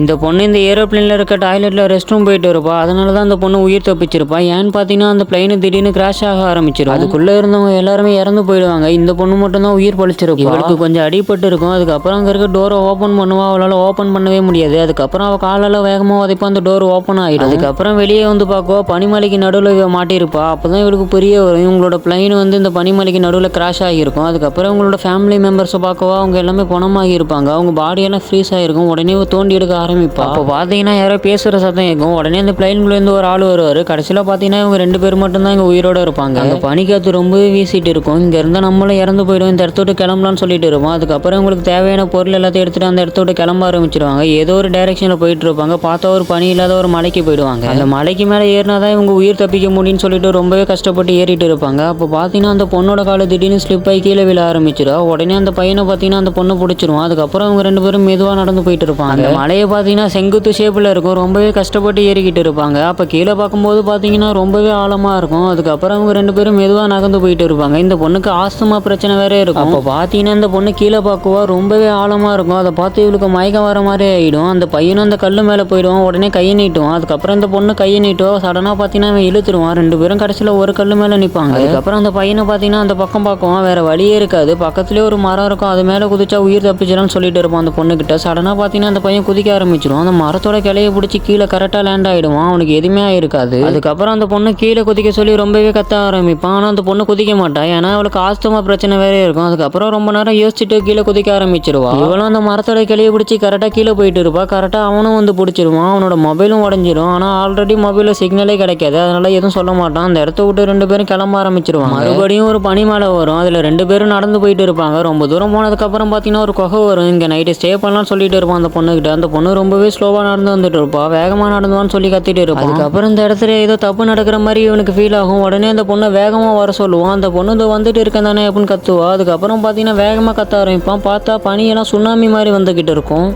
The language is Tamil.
இந்த பொண்ணு இந்த ஏரோப்ளேனில் இருக்க டாய்லெட்டில் ரெஸ்ட் ரூம் போயிட்டு இருப்பா அதனால தான் அந்த பொண்ணு உயிர் தப்பிச்சிருப்பா. ஏன்னு பார்த்தீங்கன்னா அந்த பிளைனு திடீர்னு கிராஷ் ஆக ஆரம்பிச்சிடும் அதுக்குள்ளே இருந்தவங்க எல்லாருமே இறந்து போயிடுவாங்க. இந்த பொண்ணு மட்டும் தான் உயிர் பழிச்சிருப்பா. இவளுக்கு கொஞ்சம் அடிபட்டு இருக்கும். அதுக்கப்புறம் அங்கே இருக்க டோரை ஓப்பன் பண்ணுவா. அவளால் ஓப்பன் பண்ணவே முடியாது. அதுக்கப்புறம் அவள் காலால் வேகமாக உதைப்பா. அந்த டோர் ஓப்பன் ஆகிடும் அதுக்கப்புறம் வெளியே வந்து பார்க்குவா பனிமலைக்கு நடுவில் இவ மாட்டியிருப்பா. அப்போ தான் இவளுக்கு புரிய வரும். இவங்களோட பிளைன் வந்து இந்த பனிமலைக்கு நடுவில் கிராஷ் ஆகியிருக்கும். அதுக்கப்புறம் இவங்களோட ஃபேமிலி மெம்பர்ஸை பார்க்கவா அவங்க எல்லாமே குணமாகி இருப்பாங்க. அவங்க பாடியெல்லாம் ஃப்ரீஸ் ஆகிருக்கும். உடனே தோண்டி எடுக்க ஆரம்பிப்பா. அப்போ பார்த்தீங்கன்னா யாரோ பேசுகிற சத்தம் கேட்கும் உடனே அந்த பிளைன்குள்ளேருந்து ஒரு ஆள் வருவார். கடைசியில் பார்த்தீங்கன்னா இவங்க ரெண்டு பேர் மட்டும்தான் இங்கே உயிரோட இருப்பாங்க. அந்த பனிக்காத்து ரொம்பவே வீசிட்டு இருக்கும். இங்கே இருந்தால் நம்மளும் இறந்து போயிடும் இந்த இடத்த விட்டு கிளம்பலாம்னு சொல்லிட்டு இருப்போம். அதுக்கப்புறம் உங்களுக்கு தேவையான பொருள் எல்லாத்தையும் எடுத்துட்டு அந்த இடத்த விட்டு கிளம்ப ஆரம்பிச்சிருவாங்க. ஏதோ ஒரு டைரக்ஷனில் போயிட்டு இருப்பாங்க. பார்த்தா ஒரு பனி இல்லாத ஒரு மலைக்கு போயிடுவாங்க. அந்த மலைக்கு மேலே ஏறினா தான் இவங்க உயிர் தப்பிக்க முடியும்னு சொல்லிட்டு ரொம்பவே கஷ்டப்பட்டு ஏறிட்டு இருப்பாங்க. அப்போ பார்த்தீங்கன்னா அந்த பொண்ணோட காலை திடீர்னு ஸ்லிப் ஆகி கீழே விழ ஆரம்பிச்சிடும் உடனே அந்த பையனை பார்த்தீங்கன்னா அந்த பொண்ணை பிடிச்சிருவான். அதுக்கப்புறம் அவங்க ரெண்டு பேரும் மெதுவாக நடந்து போயிட்டு இருப்பாங்க. அந்த மலையை பார்த்தீங்கன்னா செங்குத்து ஷேப்பில் இருக்கும். ரொம்பவே கஷ்டப்பட்டு ஏறிக்கிட்டு இருப்பாங்க. அப்போ கீழே பார்க்கும்போது பார்த்தீங்கன்னா ரொம்பவே ஆழமாக இருக்கும். அதுக்கப்புறம் அவங்க ரெண்டு பேரும் மெதுவாக நகர்ந்து போயிட்டு இருப்பாங்க. இந்த பொண்ணுக்கு ஆஸ்துமா பிரச்சனை வேற இருக்கும். அப்போ பார்த்தீங்கன்னா இந்த பொண்ணு கீழே பார்க்குவா ரொம்பவே ஆழமாக இருக்கும். அதை பார்த்து இவளுக்கு மயக்கம் வர மாதிரி ஆகிடும் அந்த பையனும் அந்த கல் மேலே போயிடுவான் உடனே கையை நீட்டுவான். அதுக்கப்புறம் இந்த பொண்ணு கையை நீட்டுவோம் சடனாக பார்த்தீங்கன்னா அவன் இழுத்துருவான். ரெண்டு பேரும் கடைசியில் ஒரு கல் மேலே நிற்பாங்க அதுக்கப்புறம் அந்த பையனை பார்த்தீங்கன்னா அந்த பக்கம் பார்க்குவான். வேற வழியே இருக்காது. பக்கத்துலேயே ஒரு மரம் இருக்கும். அது மேலே குதிச்சா உயிர் தப்பிச்சிடலாம்னு சொல்லிட்டு இருப்பான் அந்த பொண்ணுக்கிட்ட சடனாக பார்த்தீங்கன்னா அந்த பையன் குதிக்க ஆரம்பிச்சிடும் அந்த மரத்தோட கிளைய பிடிச்சி கீழே கரெக்டாக லேண்ட் ஆகிடுவான் அவனுக்கு எதுவுமே ஆயிருக்காது. அதுக்கப்புறம் அந்த பொண்ணு கீழே குதிக்க சொல்லி ரொம்பவே கத்த ஆரம்பிப்பான். ஆனால் அந்த பொண்ணு குதிக்க மாட்டான் ஏன்னா அவளுக்கு ஆஸ்துமா பிரச்சனை வேற இருக்கும். அதுக்கப்புறம் ரொம்ப நேரம் யோசிச்சுட்டு கீழே குதிக்க ஆரம்பிச்சிருவா. இவளும் அந்த மரத்தோட கிளைய பிடிச்சி கரெக்டாக கீழே போயிட்டு இருப்பா. கரெக்டாக அவனும் வந்து பிடிச்சிருவான். அவனோட மொபைலும் உடஞ்சிரும். ஆனால் ஆல்ரெடி மொபைலில் சிக்னலே கிடைக்காது. அதனால எதுவும் சொல்ல மாட்டான். அந்த இடத்த விட்டு ரெண்டு பேரும் கிளம்ப ஆரம்பிச்சிருவாங்க. மறுபடியும் ஒரு பனிமலை வரும். அதில் ரெண்டு பேரும் நடந்து போயிட்டு இருப்பாங்க. ரொம்ப தூரம் போனதுக்கப்புறம் பார்த்தீங்கன்னா ஒரு குகை வரும். இங்கே நைட்டு ஸ்டே பண்ணலாம்னு சொல்லிட்டு இருப்பான் அந்த பொண்ணுக்கிட்ட அந்த பொண்ணு பொண்ணு ரொம்பவே ஸ்லோவாக நடந்து வந்துட்டு இருப்பா. வேகமாக நடந்துவான்னு சொல்லி கத்திட்டு இருப்பான் அதுக்கப்புறம் இந்த இடத்துல ஏதோ தப்பு நடக்கிற மாதிரி இவனுக்கு ஃபீல் ஆகும். உடனே அந்த பொண்ணை வேகமாக வர சொல்லுவான். அந்த பொண்ணு இதோ வந்துட்டு இருக்கேன் தானே அப்படின்னு கத்துவா. அதுக்கப்புறம் பார்த்தீங்கன்னா வேகமாக கத்த ஆரம்பிப்பான். பார்த்தா பனியெல்லாம் சுனாமி மாதிரி வந்துக்கிட்டு இருக்கும்.